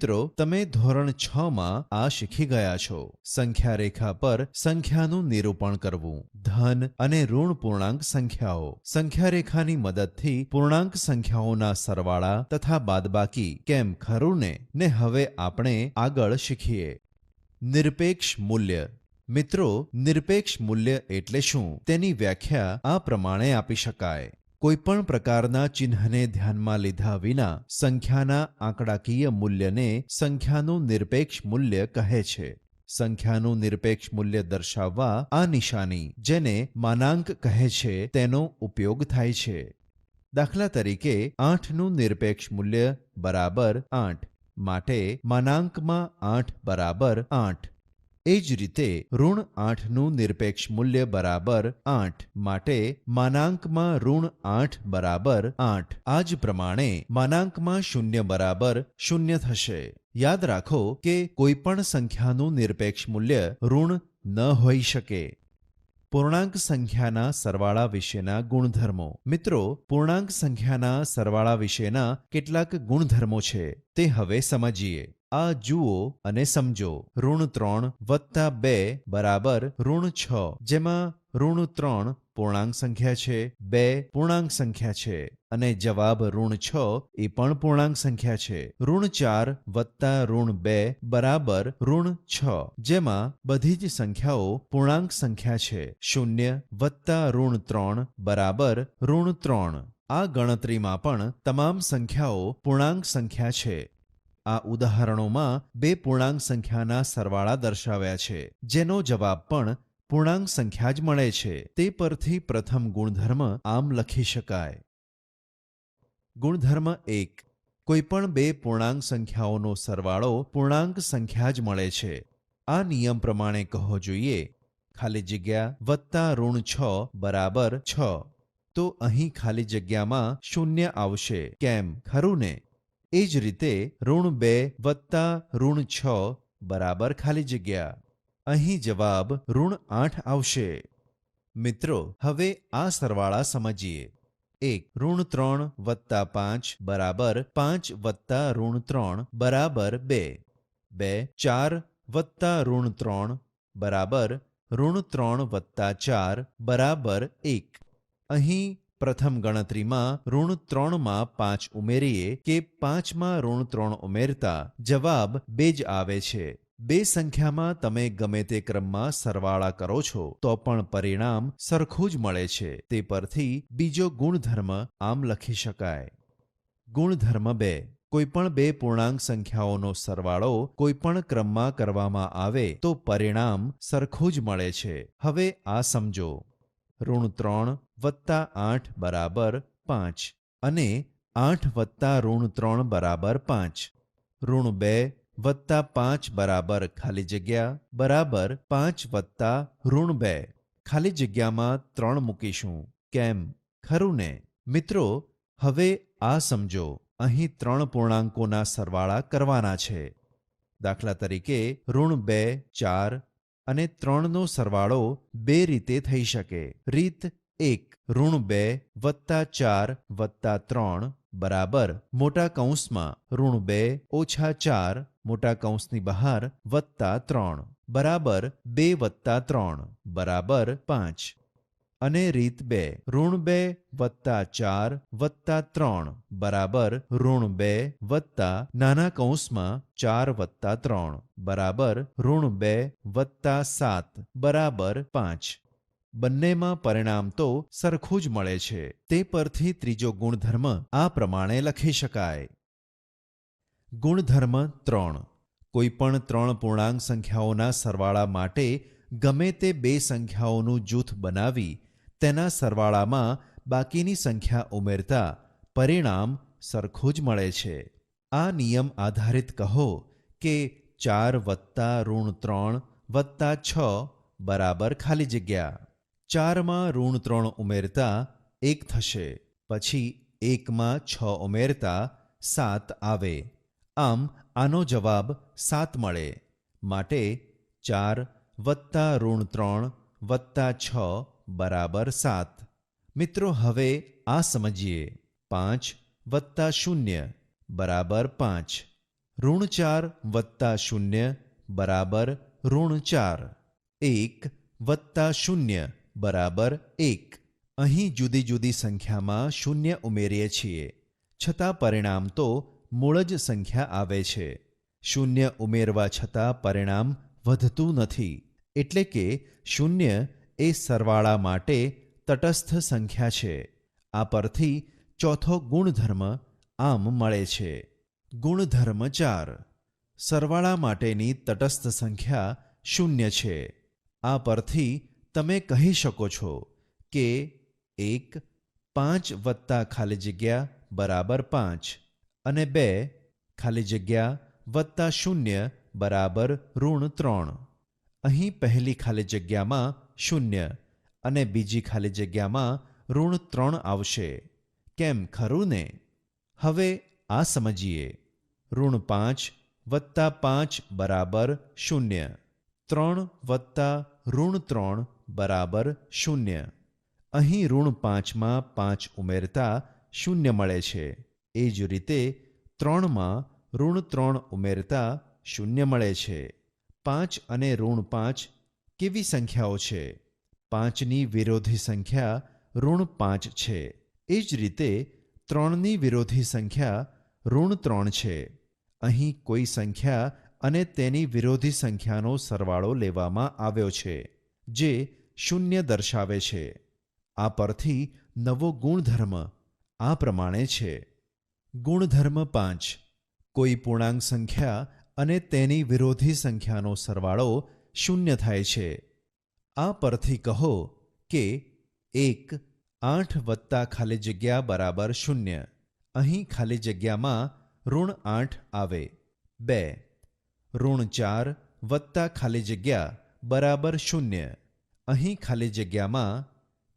મિત્રો તમે ધોરણ છ માં આ શીખી ગયા છો. સંખ્યા રેખા પર સંખ્યાનું નિરૂપણ કરવું. ધન અને ઋણ પૂર્ણાંક સંખ્યાઓ. સંખ્યા રેખાની મદદથી પૂર્ણાંક સંખ્યાઓના સરવાળા તથા બાદબાકી કેમ ખરું ને? ને હવે આપણે આગળ શીખીએ. નિરપેક્ષ મૂલ્ય. મિત્રો, નિરપેક્ષ મૂલ્ય એટલે શું? તેની વ્યાખ્યા આ પ્રમાણે આપી શકાય. કોઈપણ પ્રકારના ચિહ્નને ધ્યાનમાં લીધા વિના સંખ્યાના આંકડાકીય મૂલ્યને સંખ્યાનું નિરપેક્ષ મૂલ્ય કહે છે. સંખ્યાનું નિરપેક્ષ મૂલ્ય દર્શાવવા આ નિશાની જેને માનાંક કહે છે તેનો ઉપયોગ થાય છે. દાખલા તરીકે, આઠનું નિરપેક્ષ મૂલ્ય બરાબર આઠ. માટે માનાંકમાં આઠ બરાબર આઠ. એ જ રીતે ઋણ આઠનું નિરપેક્ષ મૂલ્ય બરાબર આઠ માટે માનાંકમાં ઋણ આઠ બરાબર આઠ. આ જ પ્રમાણે માનાંકમાં શૂન્ય બરાબર શૂન્ય થશે. યાદ રાખો કે કોઈપણ સંખ્યાનું નિરપેક્ષ મૂલ્ય ઋણ ન હોઈ શકે. પૂર્ણાંક સંખ્યાના સરવાળા વિશેના ગુણધર્મો. મિત્રો, પૂર્ણાંક સંખ્યાના સરવાળા વિશેના કેટલાક ગુણધર્મો છે. તે હવે સમજીએ. આ જુઓ અને સમજો. ઋણ ત્રણ વત્તા બે બરાબર ઋણ છ. જેમાં ઋણ ત્રણ પૂર્ણાંક સંખ્યા છે, બે પૂર્ણાંક સંખ્યા છે, અને જવાબ ઋણ છ એ પણ પૂર્ણાંક સંખ્યા છે. ઋણ ચાર વત્તા ઋણ બે બરાબર ઋણ છ. જેમાં બધી જ સંખ્યાઓ પૂર્ણાંક સંખ્યા છે. શૂન્ય વત્તા ઋણ ત્રણ બરાબર ઋણ ત્રણ. આ ગણતરીમાં પણ તમામ સંખ્યાઓ પૂર્ણાંક સંખ્યા છે. આ ઉદાહરણોમાં બે પૂર્ણાંક સંખ્યાના સરવાળા દર્શાવ્યા છે, જેનો જવાબ પણ પૂર્ણાંક સંખ્યા જ મળે છે. તે પરથી પ્રથમ ગુણધર્મ આમ લખી શકાય. ગુણધર્મ એક. કોઈપણ બે પૂર્ણાંક સંખ્યાઓનો સરવાળો પૂર્ણાંક સંખ્યા જ મળે છે. આ નિયમ પ્રમાણે કહો જોઈએ, ખાલી જગ્યા વત્તા ઋણ છ બરાબર છ. તો અહીં ખાલી જગ્યામાં શૂન્ય આવશે. કેમ? ખરું ને? એ જ રીતે ઋણ બે વત્તા ઋણ છ બરાબર ખાલી જગ્યા. અહીં જવાબ ઋણ આઠ આવશે. મિત્રો, હવે આ સરવાળા સમજીએ. એક, ઋણ ત્રણ વત્તા પાંચ બરાબર પાંચ વત્તા ઋણ ત્રણ બરાબર બે. બે, ચાર વત્તા ઋણ ત્રણ બરાબર ઋણ ત્રણ વત્તા ચાર બરાબર એક. અહીં પ્રથમ ગણતરીમાં ઋણ ત્રણમાં પાંચ ઉમેરીએ કે પાંચમાં ઋણ ત્રણ ઉમેરતા? જવાબ બે જ આવે છે. બે સંખ્યામાં તમે ગમે તે ક્રમમાં સરવાળા કરો છો, તો પણ પરિણામ સરખું જ મળે છે. તે પરથી બીજો ગુણધર્મ આમ લખી શકાય. ગુણધર્મ બે. કોઈપણ બે પૂર્ણાંક સંખ્યાઓનો સરવાળો કોઈપણ ક્રમમાં કરવામાં આવે તો પરિણામ સરખું જ મળે છે. હવે આ સમજો. ઋણ ત્રણ વત્તા આઠ બરાબર પાંચ. અને આઠ વત્તા ઋણ ત્રણ બરાબર પાંચ. ઋણ બે વત્તા પાંચ બરાબર ખાલી જગ્યા બરાબર પાંચ વત્તા ઋણ બે. ખાલી જગ્યામાં ત્રણ મૂકીશું. કેમ? ખરું ને? મિત્રો, હવે આ સમજો. અહીં ત્રણ પૂર્ણાંકોના સરવાળા કરવાના છે. દાખલા તરીકે ઋણ બે ચાર અને ત્રણનો સરવાળો બે રીતે થઈ શકે. રીત એક, ઋણ બે વત્તા ચાર વત્તા ત્રણ બરાબર. મોટા કૌંસમાં ઋણ બે ઓછા ચાર મોટા કૌંસની બહાર વત્તા ત્રણ બરાબર બે વત્તા ત્રણ બરાબર પાંચ. અને રીત બે. ઋણ બે વત્તા ચાર વત્તા ત્રણ. બરાબર, ઋણ બે વત્તા નાના કૌંસમાં ચાર વત્તા ત્રણ. બરાબર, ઋણ બે વત્તા સાત. બરાબર, પાંચ. બંનેમાં પરિણામ તો સરખું જ મળે છે. તે પરથી ત્રીજો ગુણધર્મ આ પ્રમાણે લખી શકાય. ગુણધર્મ ત્રણ. કોઈપણ ત્રણ પૂર્ણાંક સંખ્યાઓના સરવાળા માટે ગમે તે બે સંખ્યાઓનું જૂથ બનાવી તેના સરવાળામાં બાકીની સંખ્યા ઉમેરતા પરિણામ સરખું જ મળે છે. આ નિયમ આધારિત કહો કે ચાર વત્તા ઋણ ત્રણ વત્તા છ બરાબર ખાલી જગ્યા. ચારમાં ઋણ ત્રણ ઉમેરતા એક થશે. પછી એકમાં છ ઉમેરતા સાત આવે. આમ આનો જવાબ સાત મળે. માટે ચાર વત્તા ઋણ ત્રણ વત્તા છ બરાબર સાત. મિત્રો, હવે આ સમજીએ. પાંચ વત્તા શૂન્ય બરાબર પાંચ. ઋણ ચાર વત્તા શૂન્ય બરાબર ઋણ ચાર. એક વત્તા શૂન્ય બરાબર એક. અહીં જુદી જુદી સંખ્યામાં શૂન્ય ઉમેરીએ છીએ. છતાં પરિણામ તો મૂળ જ સંખ્યા આવે છે. શૂન્ય ઉમેરવા છતાં પરિણામ વધતું નથી. એટલે કે શૂન્ય એ સરવાળા માટે તટસ્થ સંખ્યા છે. આ પરથી ચોથો ગુણધર્મ આમ મળે છે. ગુણધર્મ ચાર. સરવાળા માટેની તટસ્થ સંખ્યા શૂન્ય છે. આ પરથી તમે કહી શકો છો કે એક, પાંચ વત્તા ખાલી જગ્યા બરાબર પાંચ અને બે ખાલી જગ્યા વત્તા શૂન્ય બરાબર ઋણ ત્રણ. અહીં પહેલી ખાલી જગ્યામાં શૂન્ય. અને બીજી ખાલી જગ્યામાં ઋણ ત્રણ આવશે. કેમ ખરું ને? હવે આ સમજીએ. ઋણ પાંચ વત્તા પાંચ બરાબર શૂન્ય. ત્રણ વત્તા ઋણ ત્રણ બરાબર શૂન્ય. અહીં ઋણ પાંચમાં પાંચ ઉમેરતા શૂન્ય મળે છે. એ જ રીતે ત્રણમાં ઋણ ત્રણ ઉમેરતા શૂન્ય મળે છે. પાંચ અને ઋણ પાંચ કેવી સંખ્યાઓ છે? પાંચની વિરોધી સંખ્યા ઋણ પાંચ છે. એ જ રીતે ત્રણની વિરોધી સંખ્યા ઋણ ત્રણ છે. અહીં કોઈ સંખ્યા અને તેની વિરોધી સંખ્યાનો સરવાળો લેવામાં આવ્યો છે, જે શૂન્ય દર્શાવે છે. આ પરથી નવો ગુણધર્મ આ પ્રમાણે છે. ગુણધર્મ પાંચ. કોઈ પૂર્ણાંક સંખ્યા અને તેની વિરોધી સંખ્યાનો સરવાળો શૂન્ય થાય છે. આ પરથી કહો કે એક આઠ વત્તા ખાલી જગ્યા બરાબર શૂન્ય. અહીં ખાલી જગ્યામાં ઋણ આઠ આવે. બે ઋણ ચાર વત્તા ખાલી જગ્યા બરાબર શૂન્ય. અહીં ખાલી જગ્યામાં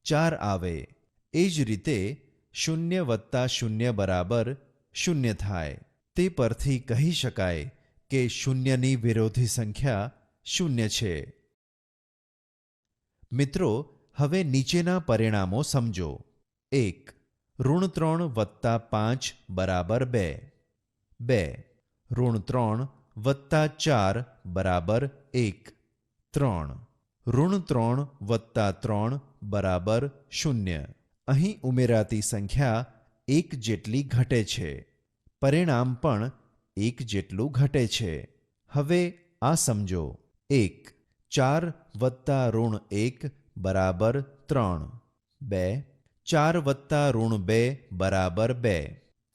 ચાર આવે. એ જ રીતે શૂન્ય વત્તા શૂન્ય બરાબર શૂન્ય થાય. તે પરથી કહી શકાય કે શૂન્યની વિરોધી સંખ્યા શૂન્ય છે. મિત્રો, હવે નીચેના પરિણામો સમજો. એક, ઋણ ત્રણ વત્તા પાંચ બરાબર બે. બે, ઋણ ત્રણ વત્તા ચાર બરાબર એક. ત્રણ, ઋણ ત્રણ વત્તા ત્રણ બરાબર શૂન્ય. અહીં ઉમેરાતી સંખ્યા એક જેટલી ઘટે છે. પરિણામ પણ એક જેટલું ઘટે છે. હવે આ સમજો. એક ચાર વત્તા ઋણ એક બરાબર ત્રણ બે ચાર વત્તા ઋણ બે બરાબર બે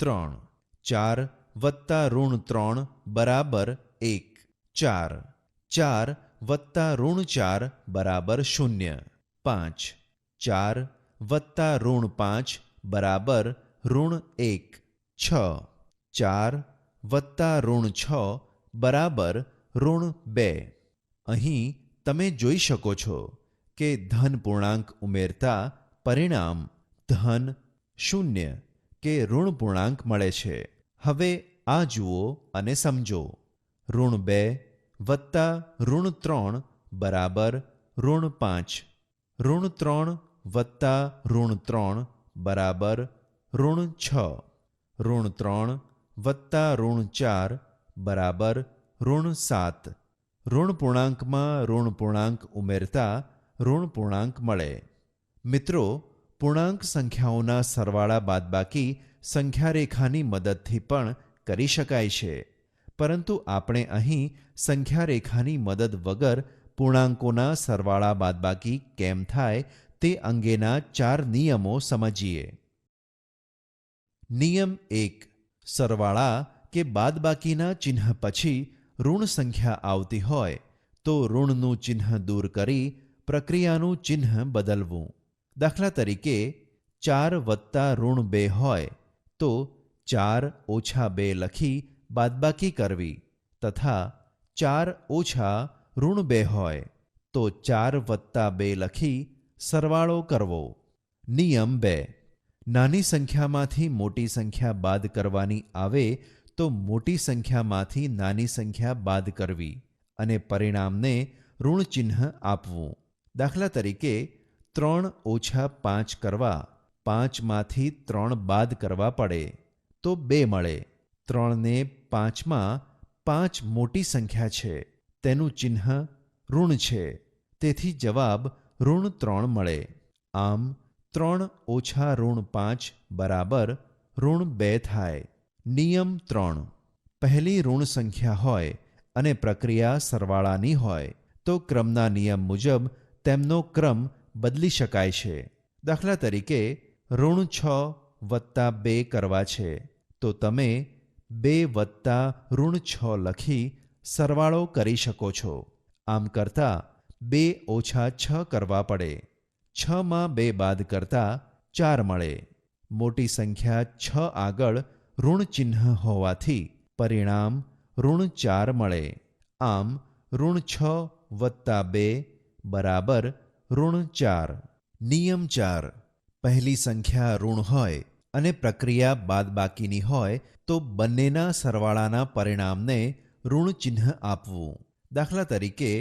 ત્રણ ચાર વત્તા ઋણ ત્રણ બરાબર એક ચાર ચાર વત્તા ઋણ ચાર બરાબર શૂન્ય પાંચ ચાર વત્તા ઋણ પાંચ બરાબર ઋણ એક છ ચાર વત્તા ઋણ છ બરાબર ઋણ બે અહીં તમે જોઈ શકો છો કે ધન પૂર્ણાંક ઉમેરતા પરિણામ ધન શૂન્ય કે ઋણ પૂર્ણાંક મળે છે. હવે આ જુઓ અને સમજો. ઋણ બે વત્તા ઋણ ત્રણ બરાબર ઋણ પાંચ. ઋણ ત્રણ વત્તા ઋણ ત્રણ બરાબર ઋણ છ. ઋણ ત્રણ વત્તા ઋણ ચાર બરાબર ઋણ સાત. ઋણ પૂર્ણાંકમાં ઋણ પૂર્ણાંક ઉમેરતા ઋણ પૂર્ણાંક મળે. મિત્રો, પૂર્ણાંક સંખ્યાઓના સરવાળા બાદબાકી સંખ્યા રેખાની મદદથી પણ કરી શકાય છે. પરંતુ આપણે અહીં સંખ્યા રેખાની મદદ વગર પૂર્ણાંકોના સરવાળા બાદબાકી કેમ થાય તે અંગેના ચાર નિયમો સમજીએ. નિયમ એક, સરવાળા કે બાદબાકીના ચિહ્ન પછી ઋણ સંખ્યા આવતી હોય તો ઋણનું ચિહ્ન દૂર કરી પ્રક્રિયાનું ચિહ્ન બદલવું. દાખલા તરીકે, ચાર વત્તા ઋણ બે હોય તો ચાર ઓછા બે લખી બાદબાકી કરવી તથા ચાર ઓછા ઋણ બે હોય તો ચાર વત્તા બે લખી સરવાળો કરવો. નિયમ બે. નાની સંખ્યામાંથી મોટી સંખ્યા બાદ કરવાની આવે તો મોટી સંખ્યામાંથી નાની સંખ્યા બાદ કરવી અને પરિણામને ઋણ ચિહ્ન આપવું. દાખલા તરીકે, ત્રણ ઓછા પાંચ કરવા, પાંચમાંથી ત્રણ બાદ કરવા પડે, તો બે મળે. ત્રણને પાંચમાં પાંચ મોટી સંખ્યા છે, તેનું ચિહ્ન ઋણ છે, તેથી જવાબ ઋણ ત્રણ મળે. આમ, ત્રણ ઓછા ઋણ પાંચ બરાબર ઋણ બે થાય. નિયમ ત્રણ. પહેલી ઋણ સંખ્યા હોય અને પ્રક્રિયા સરવાળાની હોય, તો ક્રમના નિયમ મુજબ તેમનો ક્રમ બદલી શકાય છે. દાખલા તરીકે, ઋણ છ વત્તા બે કરવા છે, તો તમે બે વત્તા ઋણ છ લખી સરવાળો કરી શકો છો. આમ કરતા બે ઓછા છ કરવા પડે. છમાં બે બાદ કરતા ચાર મળે. મોટી સંખ્યા છ આગળ ઋણ ચિહ્ન હોવાથી પરિણામ ઋણ ચાર મળે. આમ ઋણ છ વત્તા બે બરાબર ઋણ ચાર નિયમ ચાર પહેલી સંખ્યા ઋણ હોય અને પ્રક્રિયા બાદબાકીની હોય તો બંનેના સરવાળાના પરિણામને ઋણ ચિહ્ન આપવું. દાખલા તરીકે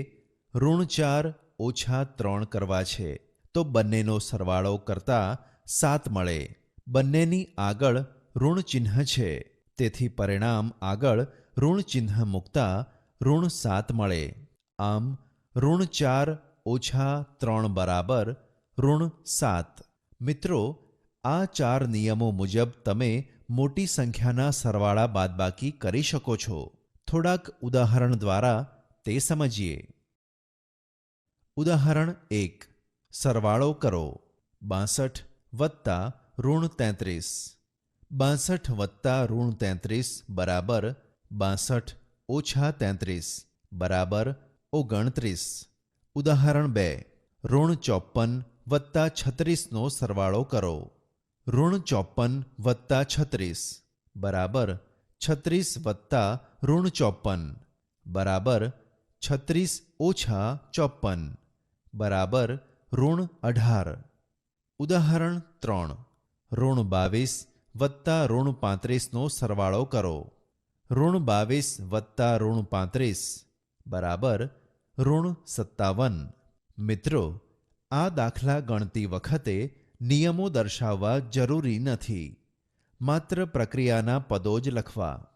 ઋણ ચાર ઓછા ત્રણ કરવા છે, તો બંનેનો સરવાળો કરતા સાત મળે. બંનેની આગળ ઋણ ચિહ્ન છે. તેથી પરિણામ આગળ ઋણ ચિહ્ન મૂકતા ઋણ સાત મળે. આમ ઋણ ચાર ઓછા ત્રણ બરાબર ઋણ સાત. મિત્રો, આ ચાર નિયમો મુજબ તમે મોટી સંખ્યાના સરવાળા બાદબાકી કરી શકો છો. થોડાક ઉદાહરણ દ્વારા તે સમજીએ. ઉદાહરણ એક. સરવાળો કરો. બાસઠ વત્તા ઋણ તેત્રીસ. બાસઠ વત્તા ઋણ તેત્રીસ બરાબર બાસઠ ઓછા તેત્રીસ બરાબર ઓગણત્રીસ ઉદાહરણ બે ઋણ ચોપન વત્તા છત્રીસનો સરવાળો કરો ઋણ ચોપન વત્તા છત્રીસ બરાબર છત્રીસ વત્તા ઋણ ચોપન બરાબર છત્રીસ ઓછા ચોપન બરાબર ઋણ અઢાર ઉદાહરણ ત્રણ ઋણ બાવીસ વત્તા ઋણ પાંત્રીસનો સરવાળો કરો. ઋણ બાવીસ વત્તા ઋણ પાંત્રીસ બરાબર ઋણ સત્તાવન. મિત્રો, આ દાખલા ગણતી વખતે નિયમો દર્શાવવા જરૂરી નથી. માત્ર પ્રક્રિયાના પદો જ લખવા.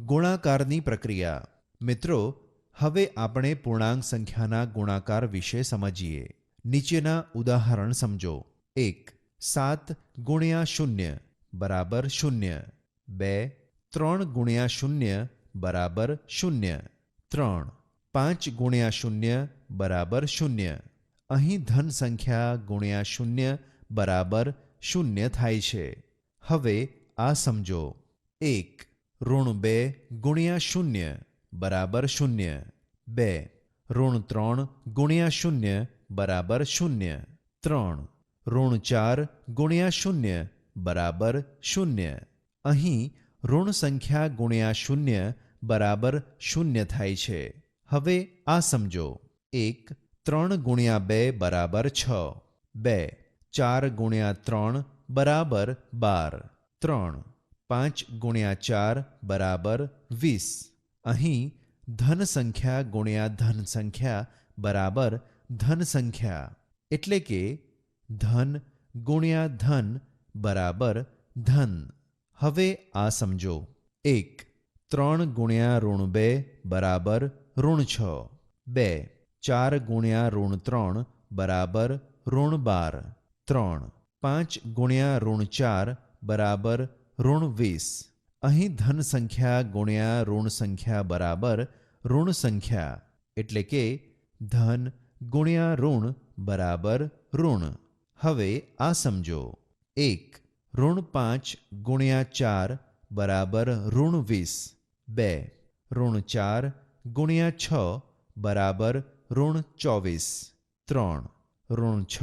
ગુણાકારની પ્રક્રિયા. મિત્રો, હવે આપણે પૂર્ણાંક સંખ્યાના ગુણાકાર વિશે સમજીએ. નીચેના ઉદાહરણ સમજો. એક સાત ગુણ્યા શૂન્ય બરાબર શૂન્ય. બે, ત્રણ ગુણ્યા શૂન્ય બરાબર શૂન્ય. ત્રણ, પાંચ ગુણ્યા શૂન્ય બરાબર શૂન્ય. અહીં ધન સંખ્યા ગુણ્યા શૂન્ય બરાબર શૂન્ય થાય છે. હવે આ સમજો. એક, ઋણ બે ગુણ્યા શૂન્ય બરાબર શૂન્ય. બે, ઋણ ત્રણ ગુણ્યા શૂન્ય બરાબર શૂન્ય. ત્રણ ઋણ ચાર ગુણ્યા શૂન્ય બરાબર શૂન્ય. અહીં ઋણ સંખ્યા ગુણ્યા શૂન્ય બરાબર શૂન્ય થાય છે. હવે આ સમજો. એક, ત્રણ ગુણ્યા બે બરાબર છ. બે, ચાર ગુણ્યા ત્રણ બરાબર બાર. ત્રણ, પાંચ ગુણ્યા ચાર બરાબર વીસ. અહીં ધન સંખ્યા ગુણ્યા ધન સંખ્યા બરાબર ધન સંખ્યા. એટલે કે ધન ગુણ્યા ધન બરાબર ધન હવે આ સમજો એક ત્રણ ગુણ્યા ઋણ બે બરાબર ઋણ છ બે ચાર ગુણ્યા ઋણ ત્રણ બરાબર ઋણ બાર ત્રણ પાંચ ગુણ્યા ઋણ ચાર બરાબર ઋણ વીસ અહીં ધન સંખ્યા ગુણ્યા ઋણ સંખ્યા બરાબર ઋણ સંખ્યા એટલે કે ધન ગુણ્યા ઋણ બરાબર ઋણ હવે આ સમજો. એક, ઋણ પાંચ ગુણ્યા ચાર બરાબર ઋણ વીસ. બે, ઋણ ચાર ગુણ્યા છ બરાબર ઋણ ચોવીસ. ત્રણ, ઋણ છ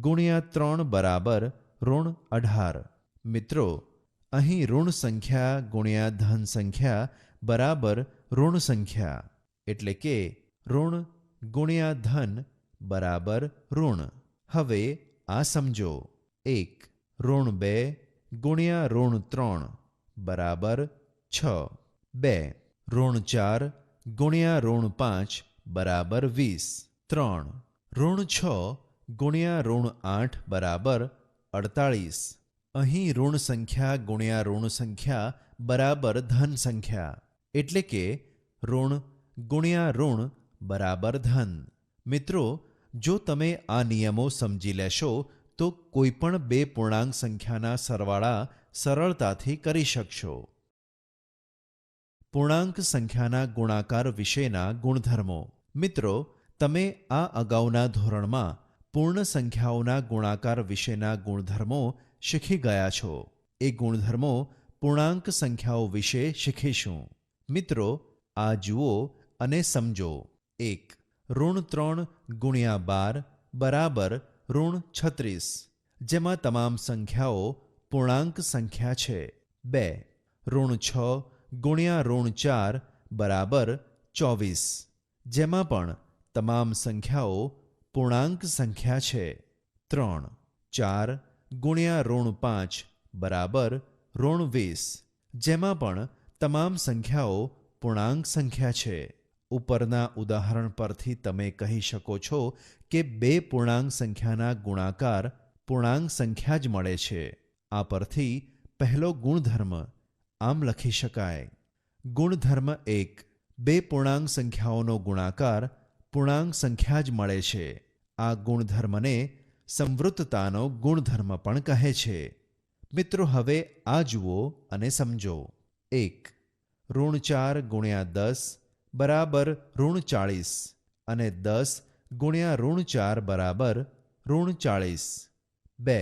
ગુણ્યા ત્રણ બરાબર ઋણ અઢાર. મિત્રો, અહીં ઋણ સંખ્યા ગુણ્યા ધન સંખ્યા બરાબર ઋણ સંખ્યા. એટલે કે ઋણ ગુણ્યા ધન બરાબર ઋણ. હવે આ સમજો. એક, ઋણ બે, ગુણ્યા ઋણ ત્રણ, બરાબર છ. બે, ઋણ ચાર, ગુણ્યા ઋણ પાંચ, બરાબર વીસ. ત્રણ, ઋણ છ, ગુણ્યા ઋણ આઠ, બરાબર અડતાળીસ. અહીં ઋણ સંખ્યા, ગુણ્યા ઋણ સંખ્યા, બરાબર ધન સંખ્યા. એટલે કે ઋણ, ગુણ્યા ઋણ, બરાબર ધન. મિત્રો જો તમે આ નિયમો સમજી લેશો, તો કોઈપણ બે પૂર્ણાંક સંખ્યાના સરવાળા સરળતાથી કરી શકશો. પૂર્ણાંક સંખ્યાના ગુણાકાર વિશેના ગુણધર્મો. મિત્રો, તમે આ અગાઉના ધોરણમાં પૂર્ણ સંખ્યાઓના ગુણાકાર વિશેના ગુણધર્મો શીખી ગયા છો. એ ગુણધર્મો પૂર્ણાંક સંખ્યાઓ વિશે શીખીશું. મિત્રો, આ જુઓ અને સમજો. એક ઋણ ત્રણ ગુણ્યા બાર બરાબર ઋણ છત્રીસ, જેમાં તમામ સંખ્યાઓ પૂર્ણાંક સંખ્યા છે. બે, ઋણ છ ગુણ્યા ઋણ ચાર બરાબર ચોવીસ, જેમાં પણ તમામ સંખ્યાઓ પૂર્ણાંક સંખ્યા છે. ત્રણ, ચાર ગુણ્યા ઋણ પાંચ બરાબર ઋણ વીસ, જેમાં પણ તમામ સંખ્યાઓ પૂર્ણાંક સંખ્યા છે. ઉપરના ઉદાહરણ પરથી તમે કહી શકો છો કે બે પૂર્ણાંક સંખ્યાના ગુણાકાર પૂર્ણાંક સંખ્યા જ મળે છે. આ પરથી પહેલો ગુણધર્મ આમ લખી શકાય. ગુણધર્મ એક, બે પૂર્ણાંક સંખ્યાઓનો ગુણાકાર પૂર્ણાંક સંખ્યા જ મળે છે. આ ગુણધર્મને સંવૃત્તતાનો ગુણધર્મ પણ કહે છે. મિત્રો, હવે આ જુઓ અને સમજો. એક, ઋણ ચાર ગુણ્યા દસ બરાબર ઋણ ચાળીસ અને દસ ગુણ્યા ઋણ ચાર બરાબર ઋણ ચાળીસ. બે,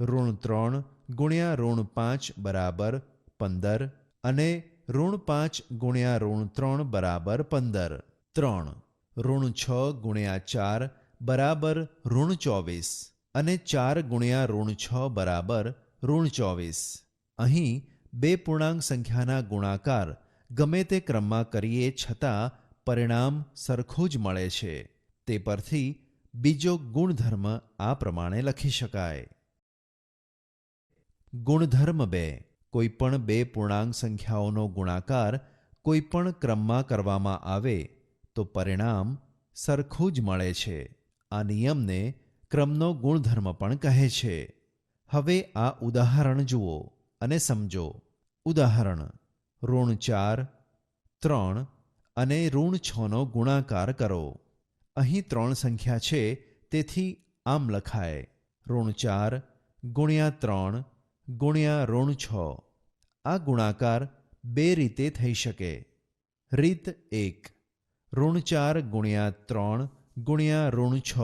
ઋણ ત્રણ ગુણ્યા ઋણ પાંચ બરાબર પંદર અને ઋણ પાંચ ગુણ્યા ઋણ ત્રણ બરાબર પંદર. ત્રણ, ઋણ છ ગુણ્યા ચાર બરાબર ઋણ ચોવીસ અને ચાર ગુણ્યા ઋણ છ બરાબર ઋણ ચોવીસ. અહીં બે પૂર્ણાંક સંખ્યાના ગુણાકાર ગમે તે ક્રમમાં કરીએ છતાં પરિણામ સરખું જ મળે છે. તે પરથી બીજો ગુણધર્મ આ પ્રમાણે લખી શકાય. ગુણધર્મ બે. કોઈપણ બે પૂર્ણાંક સંખ્યાઓનો ગુણાકાર કોઈપણ ક્રમમાં કરવામાં આવે તો પરિણામ સરખું જ મળે છે. આ નિયમને ક્રમનો ગુણધર્મ પણ કહે છે. હવે આ ઉદાહરણ જુઓ અને સમજો. ઉદાહરણ ઋણ ચાર, ત્રણ અને ઋણ છનો ગુણાકાર કરો. અહીં ત્રણ સંખ્યા છે, તેથી આમ લખાય. ઋણ ચાર ગુણ્યા ત્રણ ગુણ્યા ઋણ છ. આ ગુણાકાર બે રીતે થઈ શકે. રીત એક, ઋણ ચાર ગુણ્યા ત્રણ ગુણ્યા ઋણ છ.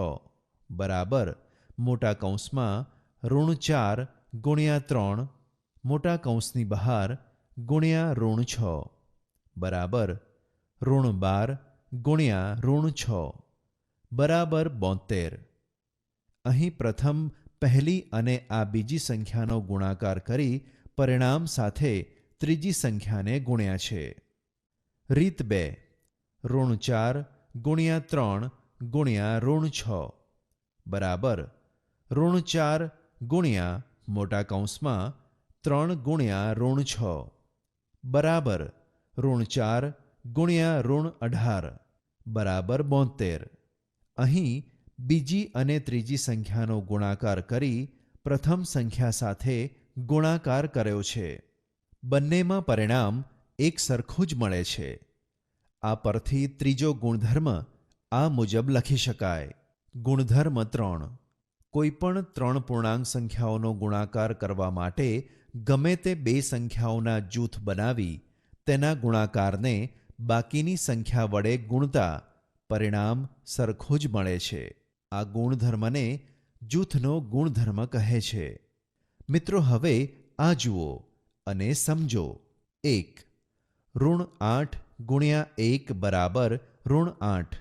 બરાબર. મોટા કૌંસમાં ઋણ ચાર ગુણ્યા ત્રણ, મોટા કૌંસની બહાર ગુણ્યા ઋણ છ. બરાબર. ઋણ બાર ગુણ્યા ઋણ છ. બરાબર બોતેર. અહીં પ્રથમ, પહેલી અને આ બીજી સંખ્યાનો ગુણાકાર કરી પરિણામ સાથે ત્રીજી સંખ્યાને ગુણ્યા છે. રીત બે. ઋણ ચાર ગુણ્યા ત્રણ ગુણ્યા ઋણ છ. બરાબર. ઋણ ચાર ગુણ્યા મોટા કૌંસમાં ત્રણ ગુણ્યા ઋણ છ. બરાબર ઋણ ચાર ગુણ્યા ઋણ અઢાર. બરાબર બોતેર. અહીં બીજી અને ત્રીજી સંખ્યાનો ગુણાકાર કરી પ્રથમ સંખ્યા સાથે ગુણાકાર કર્યો છે. બંનેમાં પરિણામ એક સરખું જ મળે છે. આ પરથી ત્રીજો ગુણધર્મ આ મુજબ લખી શકાય. ગુણધર્મ ત્રણ. કોઈપણ ત્રણ પૂર્ણાંક સંખ્યાઓનો ગુણાકાર કરવા માટે ગમે તે બે સંખ્યાઓના જૂથ બનાવી તેના ગુણાકારને બાકીની સંખ્યા વડે ગુણતા પરિણામ સરખું જ મળે છે. આ ગુણધર્મને જૂથનો ગુણધર્મ કહે છે. મિત્રો, હવે આ જુઓ અને સમજો. એક, ઋણ આઠ ગુણ્યા એક બરાબર ઋણ આઠ.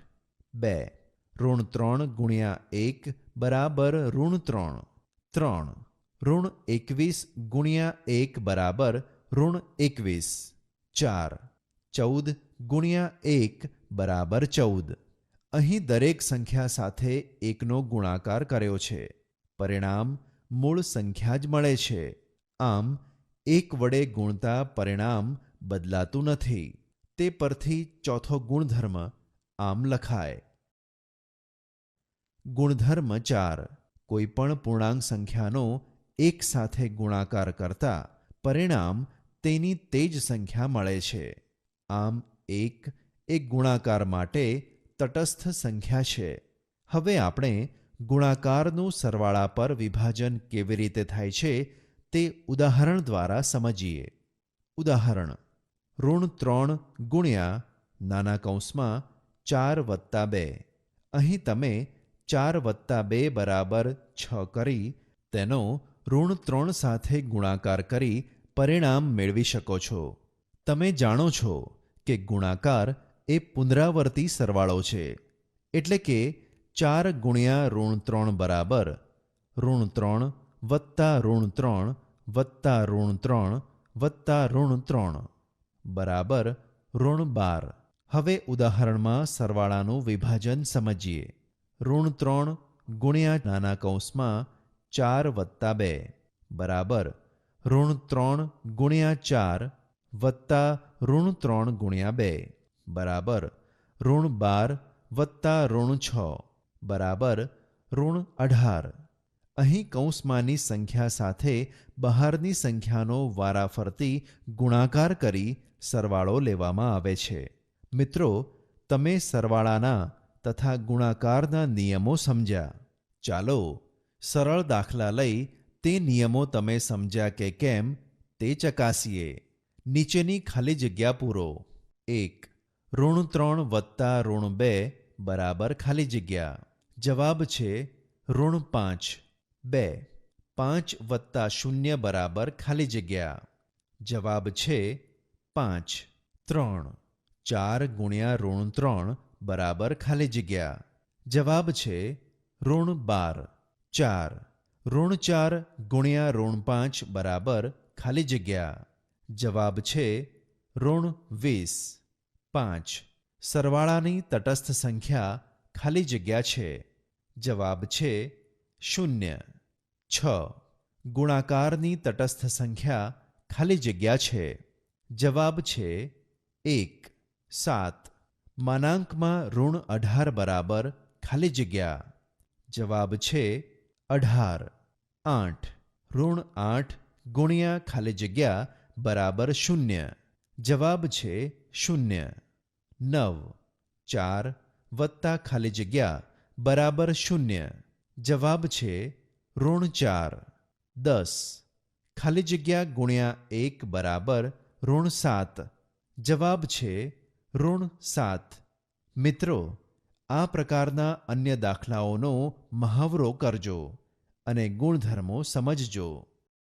બે, ઋણ ત્રણ ગુણ્યા એક બરાબર ઋણ ત્રણ. ત્રણ ઋણ એકવીસ ગુણ્યા એક બરાબર ઋણ એકવીસ. ચાર. ચૌદ ગુણ્યા એક બરાબર ચૌદ. અહીં દરેક સંખ્યા સાથે એકનો ગુણાકાર કર્યો છે. પરિણામ મૂળ સંખ્યા જ મળે છે. આમ, એક વડે ગુણતા પરિણામ બદલાતું નથી. તે પરથી ચોથો ગુણધર્મ આમ લખાય. ગુણધર્મ ચાર. કોઈપણ પૂર્ણાંક સંખ્યાનો એક સાથે ગુણાકાર કરતા પરિણામ તેની તે જ સંખ્યા મળે છે. આમ એક એ ગુણાકાર માટે તટસ્થ સંખ્યા છે. હવે આપણે ગુણાકારનું સરવાળા પર વિભાજન કેવી રીતે થાય છે તે ઉદાહરણ દ્વારા સમજીએ. ઉદાહરણ, ઋણ ત્રણ ગુણ્યા નાના કૌંસમાં ચાર વત્તા બે. અહીં તમે ચાર વત્તા બે બરાબર છ કરી તેનો ઋણ ત્રણ સાથે ગુણાકાર કરી પરિણામ મેળવી શકો છો. તમે જાણો છો કે ગુણાકાર એ પુનરાવર્તી સરવાળો છે. એટલે કે ચાર ગુણ્યા ઋણ ત્રણ બરાબર ઋણ ત્રણ વત્તા ઋણ ત્રણ વત્તા ઋણ ત્રણ વત્તા ઋણ ત્રણ બરાબર ઋણ બાર. હવે ઉદાહરણમાં સરવાળાનું વિભાજન સમજીએ. ઋણ ત્રણ ગુણ્યા નાના કૌંસમાં ચાર વત્તા બે, બરાબર? ઋણ ત્રણ ગુણ્યા ચાર વત્તા ઋણ ત્રણ ગુણ્યા બે, બરાબર? ઋણ બાર વત્તા ઋણ છ, બરાબર? ઋણ અઢાર. અહીં કૌંસમાંની સંખ્યા સાથે બહારની સંખ્યાનો વારાફરતી ગુણાકાર કરી સરવાળો લેવામાં આવે છે. મિત્રો, તમે સરવાળાના તથા ગુણાકારના નિયમો સમજ્યા. ચાલો સરળ દાખલા લઈ તે નિયમો તમે સમજ્યા કે કેમ તે ચકાસીએ. નીચેની ખાલી જગ્યા પૂરો. એક, ઋણ ત્રણ વત્તા ઋણ બે બરાબર ખાલી જગ્યા. જવાબ છે ઋણ પાંચ. બે, પાંચ વત્તા શૂન્ય બરાબર ખાલી જગ્યા. જવાબ છે પાંચ, ત્રણ. ચાર ગુણ્યા ઋણ ત્રણ બરાબર ખાલી જગ્યા. જવાબ છે ઋણ બાર. ચાર ઋણ ચાર ગુણ્યા ઋણ પાંચ બરાબર ખાલી જગ્યા જવાબ છે ઋણ વીસ પાંચ સરવાળાની તટસ્થ સંખ્યા ખાલી જગ્યા છે જવાબ છે શૂન્ય છ ગુણાકારની તટસ્થ સંખ્યા ખાલી જગ્યા છે જવાબ છે એક સાત માનાંકમાં ઋણ અઢાર બરાબર ખાલી જગ્યા જવાબ છે અઢાર આઠ ઋણ આઠ ગુણ્યા ખાલી જગ્યા બરાબર શૂન્ય જવાબ છે શૂન્ય નવ ચાર વત્તા ખાલી જગ્યા બરાબર શૂન્ય જવાબ છે ઋણ ચાર દસ ખાલી જગ્યા ગુણ્યા એક બરાબર ઋણ સાત જવાબ છે ઋણ સાત મિત્રો આ પ્રકારના અન્ય દાખલાઓનો મહાવરો કરજો અને ગુણધર્મો સમજજો.